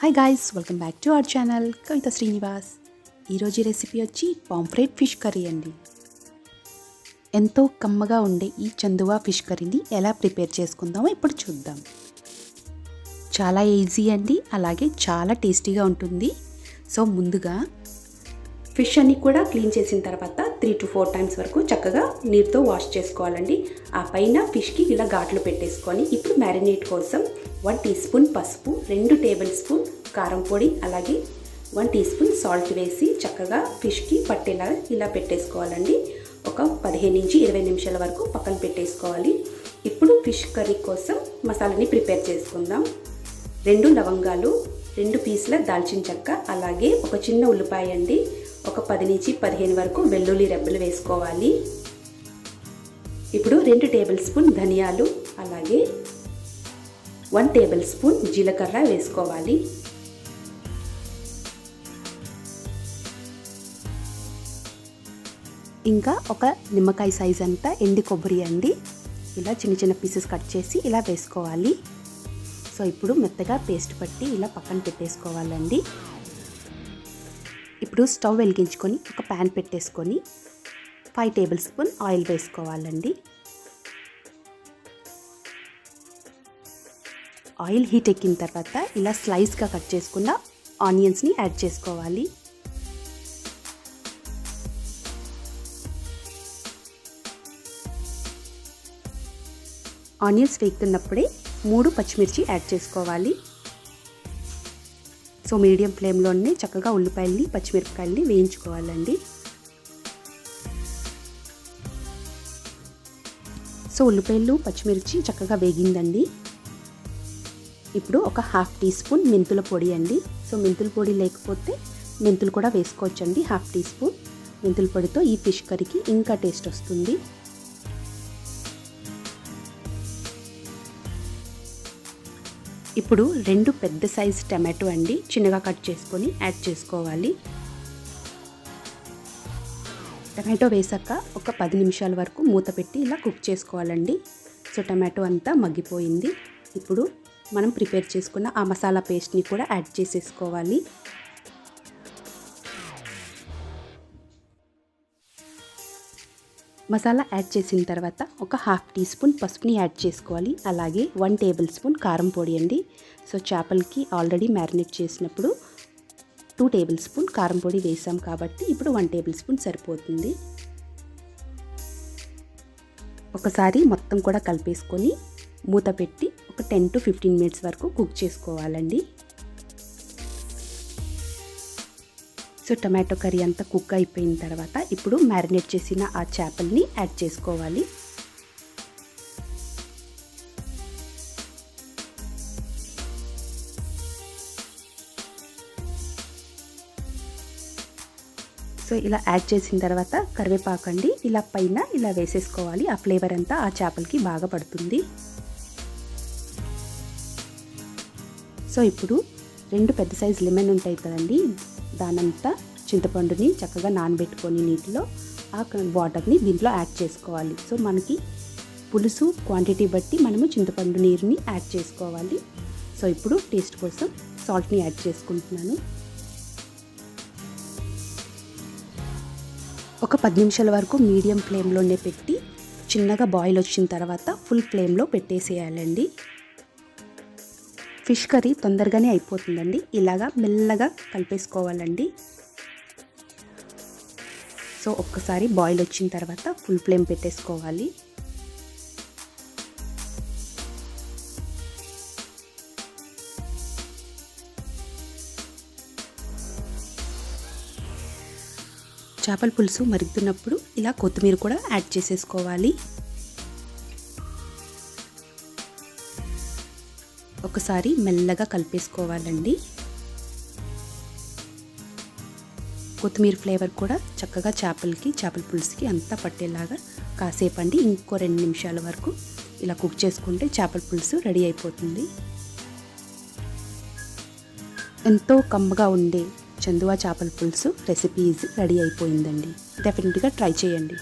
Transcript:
Hi guys welcome back to our channel Kavitha Srinivas ఈరోజు recipe వచ్చి pomfret fish curry అండి. ఎంతో కమ్మగా ఉండే ఈ చందువా ఫిష్ కర్రీని ఎలా ప్రిపేర్ చేసుకుందామో ఇప్పుడు చూద్దాం. చాలా ఈజీ అండి అలాగే చాలా టేస్టీగా ఉంటుంది. సో ముందుగా ఫిష్ అన్ని కూడా క్లీన్ చేసిన తర్వాత త్రీ టు ఫోర్ టైమ్స్ వరకు చక్కగా నీరుతో వాష్ చేసుకోవాలండి. ఆ పైన ఫిష్కి ఇలా ఘాట్లు పెట్టేసుకొని ఇప్పుడు మ్యారినేట్ కోసం వన్ టీ స్పూన్ పసుపు రెండు టేబుల్ స్పూన్ కారం పొడి అలాగే వన్ టీ స్పూన్ సాల్ట్ వేసి చక్కగా ఫిష్కి పట్టేలా ఇలా పెట్టేసుకోవాలండి. ఒక పదిహేను నుంచి ఇరవై నిమిషాల వరకు పక్కన పెట్టేసుకోవాలి. ఇప్పుడు ఫిష్ కర్రీ కోసం మసాలాని ప్రిపేర్ చేసుకుందాం. రెండు లవంగాలు రెండు పీసుల దాల్చిన చెక్క అలాగే ఒక చిన్న ఉల్లిపాయ అండి. ఒక పది నుంచి పదిహేను వరకు వెల్లుల్లి రెబ్బలు వేసుకోవాలి. ఇప్పుడు రెండు టేబుల్ స్పూన్ ధనియాలు అలాగే వన్ టేబుల్ స్పూన్ జీలకర్ర వేసుకోవాలి. ఇంకా ఒక నిమ్మకాయ సైజ్ అంతా ఎండి కొబ్బరి అండి. ఇలా చిన్న చిన్న పీసెస్ కట్ చేసి ఇలా వేసుకోవాలి. సో ఇప్పుడు మెత్తగా పేస్ట్ పట్టి ఇలా పక్కన పెట్టేసుకోవాలండి. ఇప్పుడు స్టవ్ వెలిగించుకొని ఒక ప్యాన్ పెట్టేసుకొని ఫైవ్ టేబుల్ స్పూన్ ఆయిల్ వేసుకోవాలండి. ఆయిల్ హీట్ ఎక్కిన తర్వాత ఇలా స్లైస్గా కట్ చేసుకున్న ఆనియన్స్ని యాడ్ చేసుకోవాలి. ఆనియన్స్ వేగుతున్నప్పుడే మూడు పచ్చిమిర్చి యాడ్ చేసుకోవాలి. సో మీడియం ఫ్లేమ్లోనే చక్కగా ఉల్లిపాయల్ని పచ్చిమిరపకాయల్ని వేయించుకోవాలండి. సో ఉల్లిపాయలు పచ్చిమిర్చి చక్కగా వేగిందండి. ఇప్పుడు ఒక హాఫ్ టీ స్పూన్ మెంతుల పొడి అండి. సో మెంతుల పొడి లేకపోతే మెంతులు కూడా వేసుకోవచ్చండి హాఫ్ టీ స్పూన్. మెంతుల పొడితో ఈ ఫిష్ కర్రీకి ఇంకా టేస్ట్ వస్తుంది. ఇప్పుడు రెండు పెద్ద సైజు టమాటో అండి చిన్నగా కట్ చేసుకొని యాడ్ చేసుకోవాలి. టమాటో వేసాక ఒక పది నిమిషాల వరకు మూత పెట్టి ఇలా కుక్ చేసుకోవాలండి. సో టమాటో అంతా మగ్గిపోయింది. ఇప్పుడు మనం ప్రిపేర్ చేసుకున్న ఆ మసాలా పేస్ట్ని కూడా యాడ్ చేసేసుకోవాలి. మసాలా యాడ్ చేసిన తర్వాత ఒక హాఫ్ టీ స్పూన్ పసుపుని యాడ్ చేసుకోవాలి. అలాగే వన్ టేబుల్ స్పూన్ కారం పొడి అండి. సో చేపలకి ఆల్రెడీ మ్యారినేట్ చేసినప్పుడు టూ టేబుల్ స్పూన్ కారం పొడి వేసాం కాబట్టి ఇప్పుడు వన్ టేబుల్ స్పూన్ సరిపోతుంది. ఒకసారి మొత్తం కూడా కలిపేసుకొని మూత పెట్టి ఒక టెన్ టు ఫిఫ్టీన్ మినిట్స్ వరకు కుక్ చేసుకోవాలండి. సో టమాటో కర్రీ అంతా కుక్ అయిపోయిన తర్వాత ఇప్పుడు మ్యారినేట్ చేసిన ఆ చేపల్ని యాడ్ చేసుకోవాలి. సో ఇలా యాడ్ చేసిన తర్వాత కరివేపాకండి. ఇలా పైన ఇలా వేసేసుకోవాలి. ఆ ఫ్లేవర్ అంతా ఆ చేపలకి బాగా పడుతుంది. సో ఇప్పుడు రెండు పెద్ద సైజు లెమన్ ఉంటాయి కదండి దానంతా చింతపండుని చక్కగా నానబెట్టుకొని నీటిలో ఆ వాటర్ని దీంట్లో యాడ్ చేసుకోవాలి. సో మనకి పులుసు క్వాంటిటీ బట్టి మనము చింతపండు నీరుని యాడ్ చేసుకోవాలి. సో ఇప్పుడు టేస్ట్ కోసం సాల్ట్ని యాడ్ చేసుకుంటున్నాను. ఒక పది నిమిషాల వరకు మీడియం ఫ్లేమ్లోనే పెట్టి చిన్నగా బాయిల్ వచ్చిన తర్వాత ఫుల్ ఫ్లేమ్లో పెట్టేసేయాలండి. ఫిష్ కర్రీ తొందరగానే అయిపోతుందండి. ఇలాగా మెల్లగా కలిపేసుకోవాలండి. సో ఒక్కసారి బాయిల్ వచ్చిన తర్వాత ఫుల్ ఫ్లేమ్ పెట్టేసుకోవాలి. చేపల పులుసు మరుగుతున్నప్పుడు ఇలా కొత్తిమీర కూడా యాడ్ చేసేసుకోవాలి. ఒకసారి మెల్లగా కలిపేసుకోవాలండి. కొత్తిమీర ఫ్లేవర్ కూడా చక్కగా చేపలకి చేపల పులుసుకి అంతా పట్టేలాగా కాసేపు అండి ఇంకో రెండు నిమిషాల వరకు ఇలా కుక్ చేసుకుంటే చేపల పులుసు రెడీ అయిపోతుంది. ఎంతో కమ్మగా ఉండే చందువా చేపల పులుసు రెసిపీ రెడీ అయిపోయిందండి. డెఫినెట్గా ట్రై చేయండి.